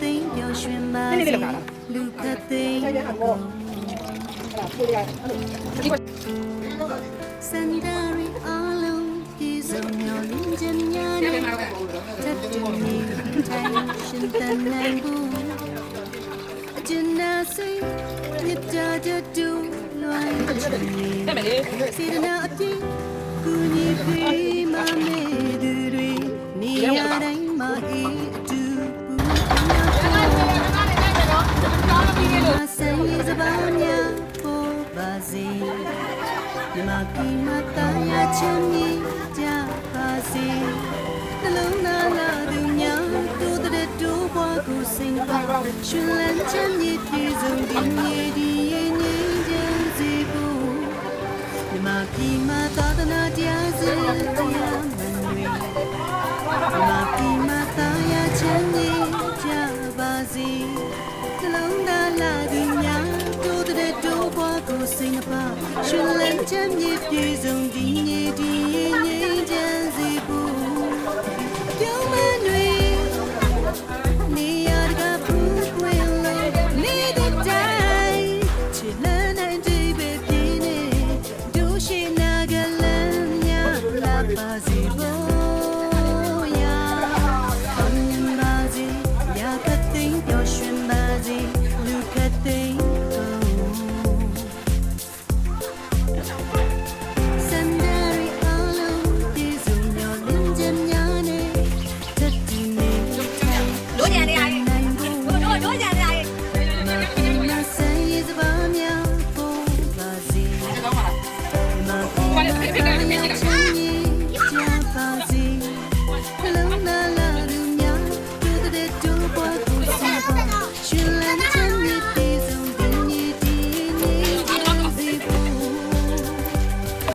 သိမ်းပျော်ရွှင်ပါစေလူခတ်သိမ်းအဲ့ဒါကိုအဲ့ဒါကိုရအဲ့လိုစန္ဒရီအလုံးဒီစုံမျောလင်းခြင်းများနဲ့တက်တူနေထိုင်ရှင်တန်နိုင်ဘူးအကျဉ်းနာစိတ်မြစ်တာတတူလွိုင်းချင်နေစီရနာအပြည့်ကူညီပေးမမေသူတွေနေရာတိုင်းမှာအေး မြမကီမတာယာချမ်းမြေကြပါစေနှလုံးသားလာသူများတူတဲ့တူဘွားကိုစိန်ပါရှင်လန်းချမ်းမြေပြေဆုံးဒီမြေဒီရဲ့ငြိမ်းချမ်းစေဖို့မြမပြည်မှာသာသနာတရားစတရားမန်တွေမြမပြည်မှာသာယာချမ်းမြေကြပါစေနှလုံးသားလာသူများတို့တဲ့တို့ဘွားကို စိတ်နှပါရှင်လန်းချမ်းမြေပြေဆုံးဒီနေ့ဒီငြိမ်းချမ်းစေဖို့ပြုံးမတွေနေရတကဖူးခွေလေးနေတဲ့တိုင်းချစ်လန်းနိုင်ကြပဲပြင်းနေဒူရှိနာကလန်းများလာပါစေဘော